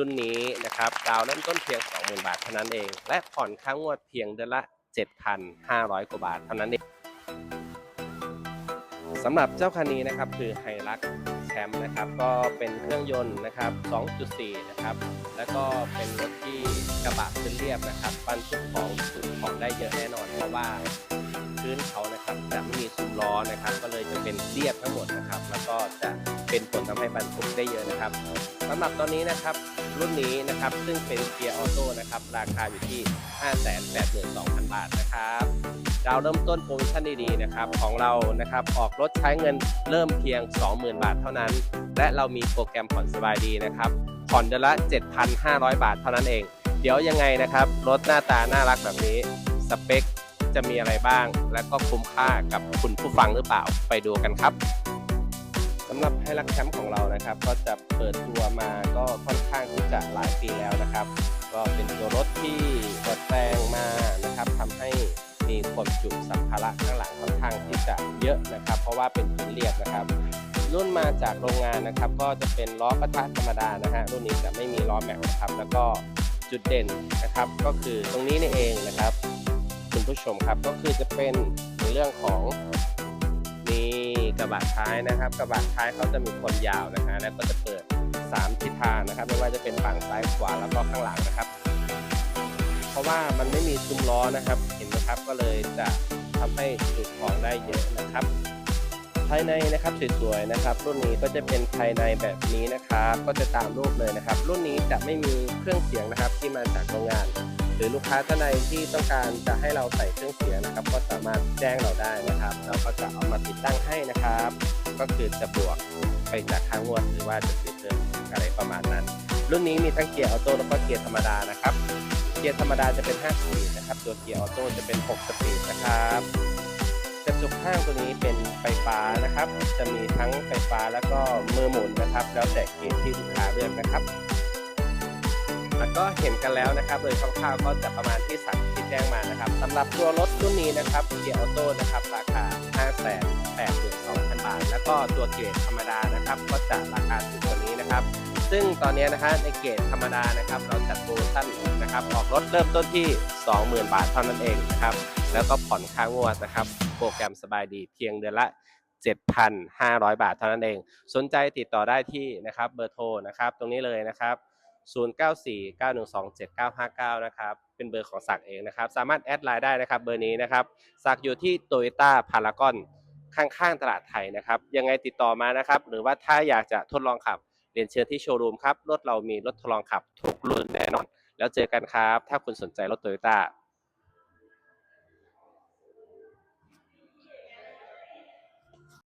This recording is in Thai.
รุ่นนี้นะครับดาวเริ่มต้นเพียง 20,000 บาทเท่านั้นเอง และผ่อนค่างวดเพียงเดือนละ 7,500 กว่าบาทเท่านั้นเองสำหรับเจ้าคันนี้นะครับคือไฮรักแชมป์นะครับก็เป็นเครื่องยนต์นะครับ 2.4 นะครับ แล้วก็เป็นรถที่กระบะพื้นเรียบนะครับบรรทุกของสุดของได้เยอะแน่นอนเพราะว่าพื้นเขานะ ครับจะไม่มีซุ้มล้อนะครับ ก็เลยจะเป็นเรียบทั้งหมดนะครับ แล้วก็จะเป็นผลทำให้บรรทุกได้เยอะนะครับสำหรับตอนนี้นะครับรุ่นนี้นะครับซึ่งเป็นเกียร์ออโต้นะครับราคาอยู่ที่ 582,000 บาทนะครับเราเริ่มต้นโปรโมชั่นดีๆนะครับของเรานะครับออกรถใช้เงินเริ่มเพียง 20,000 บาทเท่านั้น และเรามีโปรแกรมผ่อนสบายดีนะครับผ่อนเดือนละ 7,500 บาทเท่านั้นเอง เดี๋ยวยังไงนะครับรถหน้าตาน่ารักแบบนี้สเปค จะมีอะไรบ้าง และก็คุ้มค่ากับคุณผู้ฟังหรือเปล่าไปดูกันครับสำหรับไฮรักแคมป์ของเรานะครับ ก็จะเปิดตัวมาก็ค่อนข้างที่จะหลายปีแล้วนะครับ ก็เป็นตัวรถที่ดัดแปลงมานะครับทำให้มีความจุสัมภาระข้างหลังค่อนข้างที่จะเยอะนะครับ เพราะว่าเป็นพื้นเรียบนะครับ รุ่นมาจากโรงงานนะครับ ก็จะเป็นล้อกระทะธรรมดานะฮะรุ่นนี้จะไม่มีล้อแม็กนะครับ แล้วก็จุดเด่นนะครับ ก็คือตรงนี้นี่เองนะครับ คุณผู้ชมครับ ก็คือจะเป็นในเรื่องของมีกระบะท้ายนะครับ กระบะท้ายเขาจะมีความยาวนะฮะแล้วก็จะเปิด 3 ทิศทางนะครับ ไม่ว่าจะเป็นฝั่งซ้ายขวาแล้วก็ข้างหลังนะครับ เพราะว่ามันไม่มีซุ้มล้อนะครับ เห็นไหมครับก็เลยจะทำให้จุดของได้เยอะนะครับ ภายในนะครับสวยๆนะครับ รุ่นนี้ก็จะเป็นภายในแบบนี้นะครับ ก็จะตามรูปเลยนะครับ รุ่นนี้จะไม่มีเครื่องเสียงนะครับที่มาจากโรงงาน หรือลูกค้าท่านใดที่ต้องการจะให้เราใส่เครื่องเสียงนะครับ ก็สามารถแจ้งเราได้นะครับ เราก็จะเอามาติดตั้งให้นะครับ ก็คือจะบวกไปจากค่างวดหรือว่าจะติดเพิ่มอะไรประมาณนั้น รุ่นนี้มีทั้งเกียร์ออโต้แล้วก็เกียร์ธรรมดานะครับ เกียร์ธรรมดาจะเป็น 5 สปีดนะครับตัวเกียร์ออโต้จะเป็น 6 สปีดนะครับกระจกข้างตัวนี้เป็นไฟฟ้านะครับ จะมีทั้งไฟฟ้าแล้วก็มือหมุนนะครับ แล้วแต่เกณฑ์ที่ลูกค้าเลือกนะครับ แล้วก็เห็นกันแล้วนะครับ โดยคร่าวๆก็จะประมาณที่สั่งที่แจ้งมานะครับสำหรับตัวรถรุ่นนี้นะครับเกียร์ออโต้นะครับราคา 5 8 2 0 0 0 บาท แล้วก็ตัวเกียร์ธรรมดานะครับ ก็จะราคาถูกกว่านี้นะครับ ซึ่งตอนนี้นะฮะในเกรดธรรมดานะครับ เราจัดโปรโมชั่นนะครับออกรถเริ่มต้นที่ 20,000 บาทเท่านั้นเองนะครับ แล้วก็ผ่อนค่างวดนะครับ โปรแกรมสบายดีเพียงเดือนละ7,500 บาทเท่านั้นเอง สนใจติดต่อได้ที่นะครับเบอร์โทรนะครับ ตรงนี้เลยนะครับ 0949127959 นะครับ เป็นเบอร์ของศักเองนะครับ สามารถแอดไลน์ได้นะครับ เบอร์นี้นะครับศักอยู่ที่โตโยต้าพารากอนข้างๆตลาดไทยนะครับ ยังไงติดต่อมานะครับ หรือว่าถ้าอยากจะทดลองขับ เรียนเชิญที่โชว์รูมครับ รถเรามีรถทดลองขับทุกรุ่นแน่นอน แล้วเจอกันครับ ถ้าคุณสนใจรถโตโยต้า